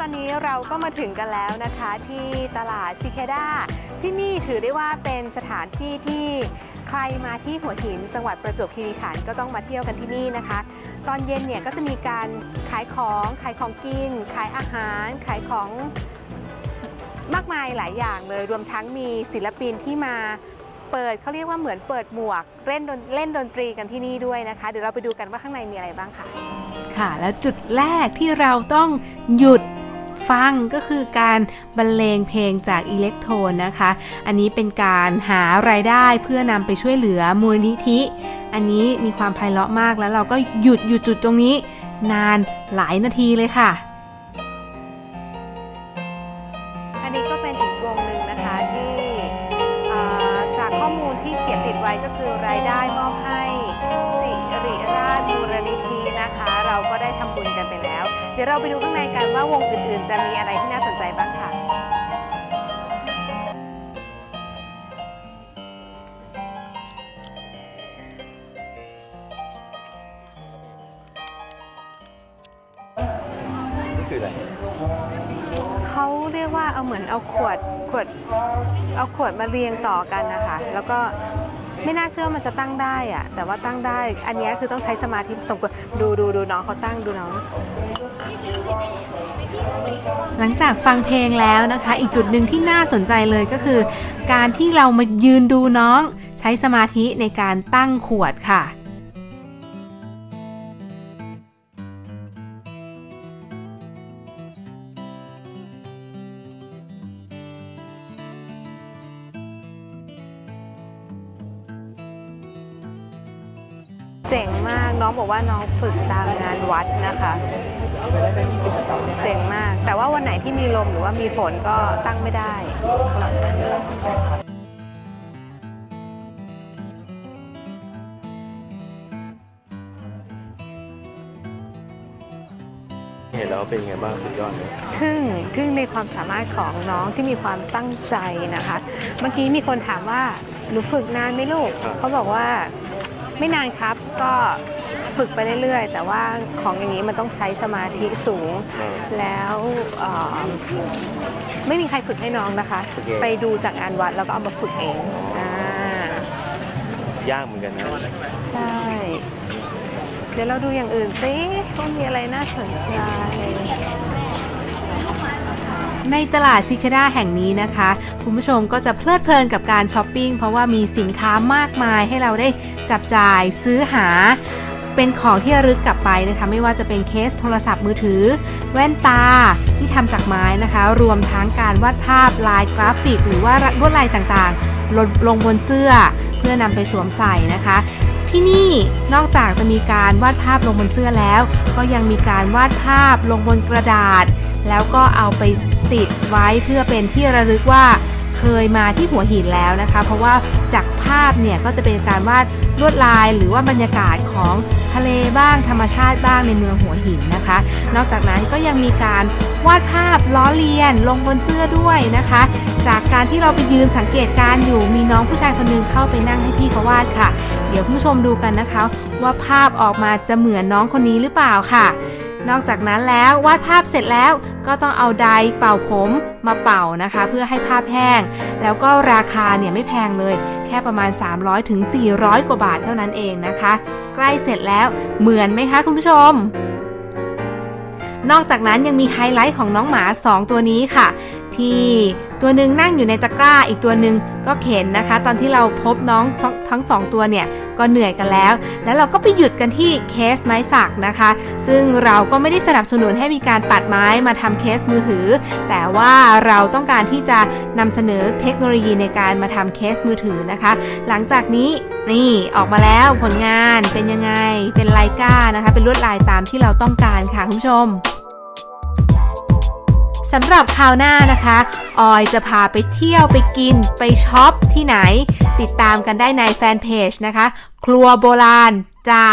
ตอนนี้เราก็มาถึงกันแล้วนะคะที่ตลาดซิเคด้าที่นี่ถือได้ว่าเป็นสถานที่ที่ใครมาที่หัวหินจังหวัดประจวบคีรีขันธ์ก็ต้องมาเที่ยวกันที่นี่นะคะ ตอนเย็นเนี่ยก็จะมีการขายของขายของกิน ขายอาหาร ขายของมากมายหลายอย่างเลย รวมทั้งมีศิลปินที่มาเปิดเขาเรียกว่าเหมือนเปิดหมวกเล่นดนเล่นดนตรีกันที่นี่ด้วยนะคะ เดี๋ยวเราไปดูกันว่าข้างในมีอะไรบ้างค่ะ ค่ะ แล้วจุดแรกที่เราต้องหยุด ฟังก็คือการบรรเลงเพลงจากอิเล็กโทรนนะคะ อันนี้เป็นการหารายได้เพื่อนำไปช่วยเหลือมูลนิธิ อันนี้มีความไพเราะมากแล้วเราก็หยุดอยู่จุดตรงนี้ นานหลายนาทีเลยค่ะ อันนี้ก็เป็นอีกวงหนึ่งนะคะที่จากข้อมูลที่เขียนติดไว้ก็คือรายได้มอบให้ เราก็ได้ทำบุญกันไปแล้ว เดี๋ยวเราไปดูข้างในกันว่าวงอื่นๆ จะมีอะไรที่น่าสนใจบ้างค่ะนี่คืออะไรเขาเรียกว่าเอาเหมือนเอาขวดขวด เอาขวดมาเรียงต่อกันนะคะ แล้วก็ ไม่น่าเชื่อมันจะตั้งได้อะแต่ว่าตั้งได้ อันนี้คือต้องใช้สมาธิสมควรดูดูดูน้องเขาตั้งดูน้องหลังจากฟังเพลงแล้วนะคะ อีกจุดหนึ่งที่น่าสนใจเลยก็คือ การที่เรามายืนดูน้อง ใช้สมาธิในการตั้งขวดค่ะ เจ๋งมากน้องบอกว่าน้องฝึกตามงานวัดนะคะเจ๋งมาก แต่ว่าวันไหนที่มีลมหรือว่ามีฝนก็ตั้งไม่ได้ เห็นแล้วเป็นไงบ้างสุดยอดเลยทึ่งทึ่งในความสามารถของน้องที่มีความตั้งใจนะคะ เมื่อกี้มีคนถามว่าหนูฝึกนานไหมลูกเขาบอกว่า ไม่นานครับก็ฝึกไปเรื่อยๆ แต่ว่าของอย่างนี้มันต้องใช้สมาธิสูง แล้วเอ่อไม่มีใครฝึกให้น้องนะคะ ไปดูจากงานวัดแล้วก็เอามาฝึกเองอ่ายากเหมือนกันนะ ใช่ เดี๋ยวเราดูอย่างอื่นซิว่ามีอะไรน่าสนใจ ในตลาดซิคาด้าแห่งนี้นะคะ คุณผู้ชมก็จะเพลิดเพลินกับการช้อปปิ้ง เพราะว่ามีสินค้ามากมายให้เราได้จับจ่ายซื้อหาเป็นของที่ระลึกกลับไปนะคะ ไม่ว่าจะเป็นเคสโทรศัพท์มือถือ แว่นตาที่ทำจากไม้นะคะ รวมทั้งการวาดภาพลายกราฟิก หรือว่าลวดลายต่างๆลงลงบนเสื้อเพื่อนำไปสวมใส่นะคะ ที่นี่นอกจากจะมีการวาดภาพลงบนเสื้อแล้ว ก็ยังมีการวาดภาพลงบนกระดาษ แล้วก็เอาไปติดไว้เพื่อเป็นที่ระลึกว่าเคยมาที่หัวหินแล้วนะคะ เพราะว่าจากภาพเนี่ยก็จะเป็นการวาดลวดลายหรือว่าบรรยากาศของทะเลบ้างธรรมชาติบ้างในเมืองหัวหินนะคะ นอกจากนั้นก็ยังมีการวาดภาพล้อเลียนลงบนเสื้อด้วยนะคะ จากการที่เราไปยืนสังเกตการอยู่มีน้องผู้ชายคนหนึงเข้าไปนั่งให้พี่เขาวาดค่ะ เดี๋ยวคุณผู้ชมดูกันนะคะ ว่าภาพออกมาจะเหมือนน้องคนนี้หรือเปล่าค่ะ นอกจากนั้นแล้ววาดภาพเสร็จแล้วก็ต้องเอาไดร์เป่าผมมาเป่านะคะ เพื่อให้ภาพแห้ง แล้วก็ราคาเนี่ยไม่แพงเลย แค่ประมาณ 300ถึง400 กว่าบาทเท่านั้นเองนะคะ ใกล้เสร็จแล้วเหมือนไหมคะคุณผู้ชม นอกจากนั้นยังมีไฮไลท์ของน้องหมา 2 ตัวนี้ค่ะ ที่ตัวหนึ่งนั่งอยู่ในตะกร้าอีกตัวหนึ่งก็เข็นนะคะ ตอนที่เราพบน้องทั้งสองตัวเนี่ยก็เหนื่อยกันแล้ว แล้วเราก็ไปหยุดกันที่เคสไม้สักนะคะ ซึ่งเราก็ไม่ได้สนับสนุนให้มีการตัดไม้มาทำเคสมือถือ แต่ว่าเราต้องการที่จะนำเสนอเทคโนโลยีในการมาทำเคสมือถือนะคะ หลังจากนี้นี่ออกมาแล้วผลงานเป็นยังไงเป็นไลกานะคะ เป็นลวดลายตามที่เราต้องการค่ะคุณผู้ชม สำหรับคราวหน้านะคะ ออยจะพาไปเที่ยวไปกินไปช็อปที่ไหน ติดตามกันได้ในแฟนเพจนะคะ ครัวโบราณจ้า